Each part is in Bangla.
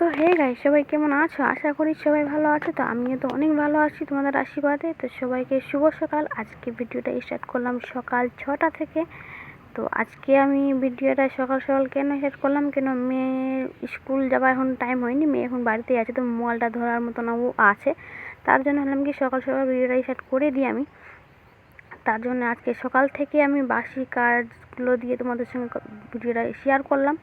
তো হে গাই সবাই কেমন আছো? আশা করি সবাই ভালো আছো। তো আমিও তো অনেক ভালো আছি তোমাদের আশীর্বাদে। তো সবাইকে শুভ সকাল। আজকে ভিডিওটা স্টার্ট করলাম সকাল ছটা থেকে। তো আজকে আমি ভিডিওটা সকাল সকাল কেন স্টার্ট করলাম? কেন মেয়ে স্কুল যাওয়ার এখন টাইম হয়নি, মেয়ে এখন বাড়িতেই আছে, তো মোবাইলটা ধরার মতন ও আছে। তার জন্য হলাম কি সকাল সকাল ভিডিওটা স্টার্ট করে দিই আমি। তার জন্য আজকে সকাল থেকে আমি বাসি কাজগুলো দিয়ে তোমাদের সঙ্গে ভিডিওটা শেয়ার করলাম।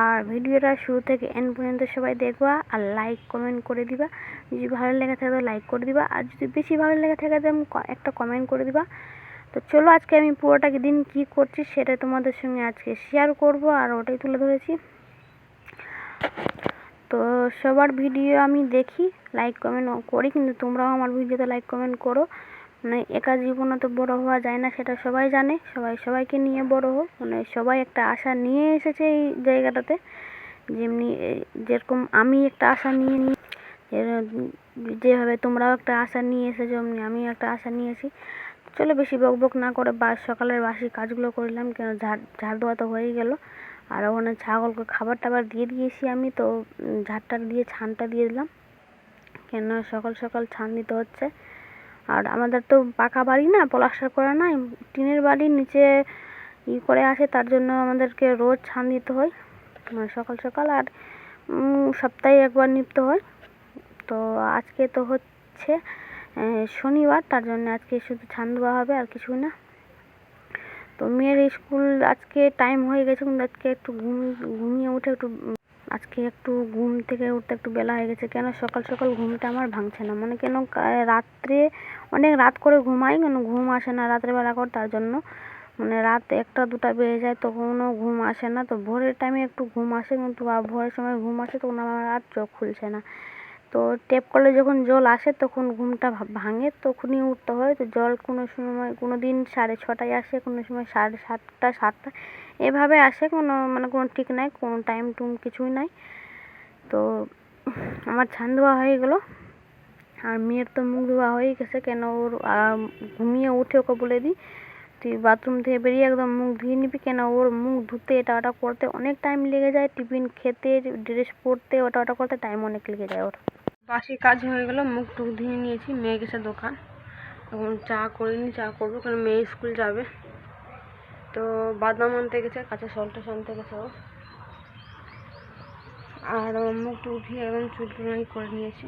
আর ভিডিওটা শুরু থেকে এন্ড পর্যন্ত সবাই দেখবা আর লাইক কমেন্ট করে দিবা। যদি ভালো লেগে থাকে লাইক করে দিবা। আর যদি বেশি ভালো লেগে থাকে একটা কমেন্ট করে দিবা। তো চলো আজকে আমি পুরোটা দিন কি করছি সেটা তোমাদের সঙ্গে আজকে শেয়ার করব আর ওটাই তুলে ধরেছি। তো সবার ভিডিও আমি দেখি লাইক কমেন্ট করি। কিন্তু তোমরাও আমার ভিডিওতে লাইক কমেন্ট করো। মানে একা জীবনে তো বড় হওয়া যায় না, সেটা সবাই জানে। সবাই সবাইকে নিয়ে বড় হোক। মানে সবাই একটা আশা নিয়ে এসেছে এই জায়গাটাতে। যেমনি যেরকম আমি একটা আশা নিয়ে নিই যেভাবে তোমরাও একটা আশা নিয়ে এসেছ, অমনি আমিও একটা আশা নিয়েছি চলো বেশি বক বক না করে বা, সকালের বাসি কাজগুলো করলাম, কেন ঝাড় ঝাড় দেওয়া তো হয়েই গেল। আর ওখানে ছাগলকে খাবার টাবার দিয়ে দিয়েছি আমি, তো ঝাড়টা দিয়ে, ছানটা দিয়ে দিলাম। কেন সকাল সকাল ছান দিতে হচ্ছে। আর আমাদের তো পাকা বাড়ি না প্লাস্টার করা নাই, টিনের বাড়ি নিচে ই করে আছে তার জন্য আমাদেরকে রোজ ছান দিতে হয় মানে সকাল সকাল আর সপ্তাহে একবার নিতে হয়। তো আজকে তো হচ্ছে শনিবার, তার জন্য আজকে শুধু ছান দেওয়া হবে আর কিছু না। তো মেয়ের স্কুল আজকে টাইম হয়ে গেছে, কিন্তু আজকে একটু ঘুম, ঘুমিয়ে উঠে একটু আজকে একটু ঘুম থেকে উঠতে একটু বেলা হয়ে গেছে। কেন সকাল সকাল ঘুমটা আমার ভাঙছে না? মানে কেন রাত্রে অনেক রাত করে ঘুমাই, কেন ঘুম আসে না রাত্রেবেলা করে তার জন্য। মানে রাত একটা দুটা বেজে যায়, তখনও ঘুম আসে না। তো ভোরের টাইমে একটু ঘুম আসে, কিন্তু ভোরের সময় ঘুম আসে, তখন আমার আর চোখ খুলছে না। তো টেপ কলে যখন জল আসে তখন ঘুমটা ভাঙে, তখনই উঠতে হয়। তো জল কোনো সময়, কোনো দিন সাড়ে ছটায় আসে, কোনো সময় সাড়ে সাতটা সাতটা। এভাবে আসে, কোনো মানে কোনো ঠিক নাই, কোনো টাইম টুম কিছুই নাই। তো আমার ছান দেওয়া হয়ে গেলো। আর মেয়ের তো মুখ ধোয়া হয়ে গেছে, কেন ওর ঘুমিয়ে উঠে ওকে বলে দিই, তুই বাথরুম থেকে বেরিয়ে একদম মুখ ধুয়ে নিবি, কেন ওর মুখ ধুতে এটা ওটা করতে অনেক টাইম লেগে যায়। টিফিন খেতে ড্রেস পরতে, ওটা ওটা করতে টাইম অনেক লেগে যায় ওর। বাসি কাজ হয়ে গেল, মুখ টুক ধুয়ে নিয়েছি, মেয়ে গেছে দোকান। এখন চা করিনি চা করব, কারণ মেয়ে স্কুল যাবে। তো বাদাম আনতে গেছে, কাঁচা সলটা আনতে গেছে ও। আর মুখ টুক ধুয়ে চুল টুল করে নিয়েছি।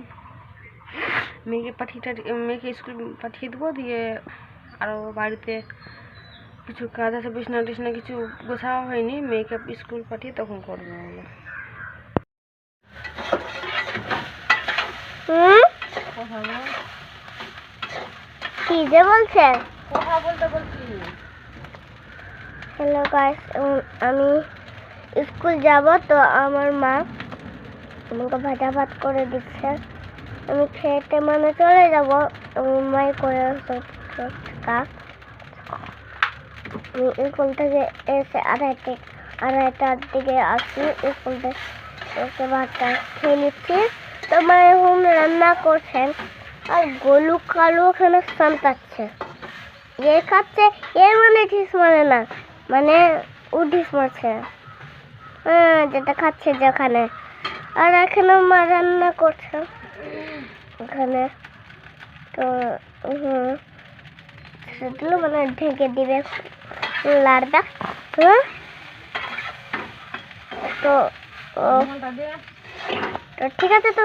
মেয়েকে পাঠিয়ে মেয়েকে স্কুল পাঠিয়ে দেবো, দিয়ে আরও বাড়িতে কিছু কাজ আছে বিছনা টিছনা কিছু গোছাওয়া হয়নি, মেয়েকে স্কুল পাঠিয়ে তখন করব ওগুলো হুম কথা বল কি যে বলছেন? কথা বলতে বলছি। হ্যালো গাইস আমি স্কুল যাব তো আমার মা আমাকে ভাজা ভাত করে দিচ্ছে। আমি খেতে মানে চলে যাব আমার মাই করে আমি স্কুল থেকে এসে আড়াইটে আড়াইটার দিকে আসি স্কুল থেকে এসে ভাতটা খেয়ে নিচ্ছি। তো মা এখন রান্না করছেন আর গোলু কালু ওখানে স্থান পাচ্ছে এ খাচ্ছে এ মানে ঠিস মানে না মানে উঠিস মারছে হ্যাঁ যেটা খাচ্ছে যেখানে আর এখানে মা রান্না করছে ওখানে। তো, হুম। সেগুলো মানে ঢেকে দিবে লাড়টা হ্যাঁ তো, ও তো ঠিক আছে তো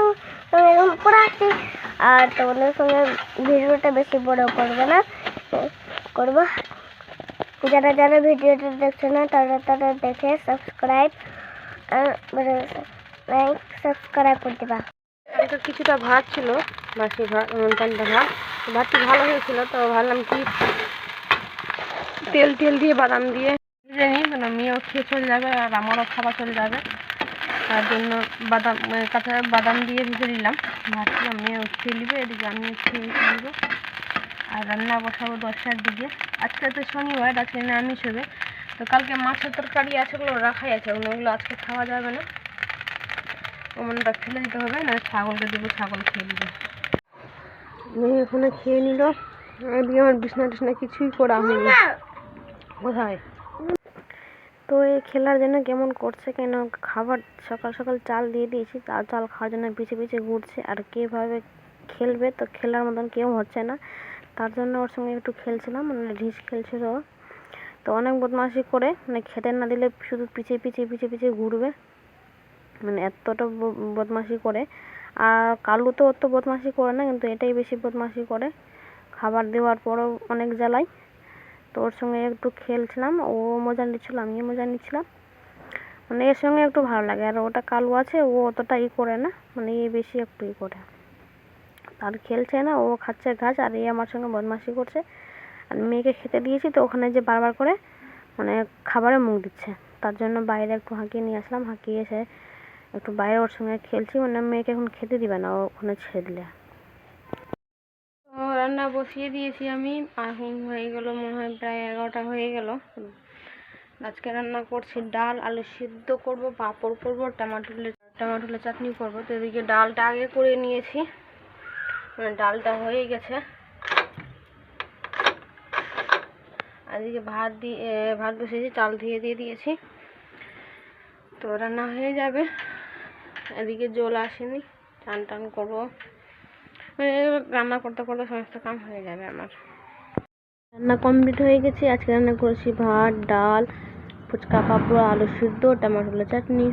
এরকম পড়ে আসছি। আর তোমাদের সঙ্গে ভিডিওটা বেশি বড় করবে না। করব। যারা যারা ভিডিওটা দেখছে না তারা তারা দেখে সাবস্ক্রাইব মানে লাইক সাবস্ক্রাইব করে দিবা। কালকে কিছুটা ভাত ছিল বাসি ভাত পান্তা ভাত। ভাতটি ভালো হয়েছিল তো ভাবলাম কি তেল তেল দিয়ে বাদাম দিয়ে। ভেজে নিই কেন মেয়েও খেয়ে চলে যাবে আর আমারও খাবার চলে যাবে। তার জন্য বাদাম কাঁচা বাদাম দিয়ে ভেজে দিলাম ভাতটা মেয়েও খেয়ে নিবে, এদিকে আমিও খেয়ে নিব। আর রান্না বসাবো দশটার দিকে। আজকে তো শনিবার, আজকে নিরামিষ হবে। তো কালকে মাছের তরকারি আছে ওগুলো রাখাই আছে, ওগুলো ওগুলো আজকে খাওয়া যাবে না। ওমনটা ফেলে দিতে হবে, না ছাগলকে দেবো, ছাগল খেয়ে নেবে। মেয়ে ওখানে খেয়ে নিল। এদিকে আমার বিছনা টিছনা কিছুই করা হয়নি। কোথায়? তো এই খেলার জন্য কেমন করছে কেন? খাবার সকাল সকাল চাল দিয়ে দিয়েছি চাল চাল খাওয়ার জন্য পিছে পিছে ঘুরছে, আর কীভাবে খেলবে তো খেলার মতন কেউ হচ্ছে না। তার জন্য ওর সঙ্গে একটু খেলছিলাম মানে ঢিস খেলছিল তো অনেক বদমাশি করে মানে খেতে না দিলে শুধু পিছে পিছে পিছে পিছে ঘুরবে। মানে এতটা বদমাশি করে। আর কালু তো অত বদমাশি করে না, কিন্তু এটাই বেশি বদমাশি করে। খাবার দেওয়ার পরও অনেক জ্বালাই তো ওর সঙ্গে একটু খেলছিলাম, ও মজা নিচ্ছিল, আমিও মজা নিচ্ছিলাম। মানে এর সঙ্গে একটু ভালো লাগে, আর ওটা কালু আছে, ও অতটা ই করে না মানে এ বেশি একটু ই করে। আর খেলছে না, ও খাচ্ছে ঘাস, আর এ আমার সঙ্গে বদমাশি করছে। আর মেয়েকে খেতে দিয়েছি, তো ওখানে যে বারবার করে মানে খাবারে মুখ দিচ্ছে। তার জন্য বাইরে একটু হাঁকিয়ে নিয়ে আসলাম, হাঁকিয়ে এসে একটু বাইরে ওর সঙ্গে খেলছি মানে মেয়েকে এখন খেতে দিবে না ওখানে ছেড়ে দিলে। বসিয়ে দিয়েছি আমি এখন হয়ে গেল, মনে হয় প্রায় এগারোটা হয়ে গেল। আজকে রান্না করছি ডাল, আলু সিদ্ধ করব, পাঁপড় করব টমাটোলে টমাটোলে চাটনি করব। তো এদিকে ডালটা আগে করে নিয়েছি। মানে ডালটা হয়ে গেছে। এদিকে ভাত দিয়ে ভাত বসিয়েছি, চাল ধুয়ে দিয়ে দিয়েছি। তো রান্না হয়ে যাবে। এদিকে জল আসেনি, চান টান করব। রান্না করতে করতে সমস্ত কাম হয়ে যাবে আমার। রান্না কমপ্লিট হয়ে গেছে, আজকে রান্না করেছি ভাত, ডাল, ফুচকা পাঁপড়, আলু সিদ্ধ টমেটো চাটনি।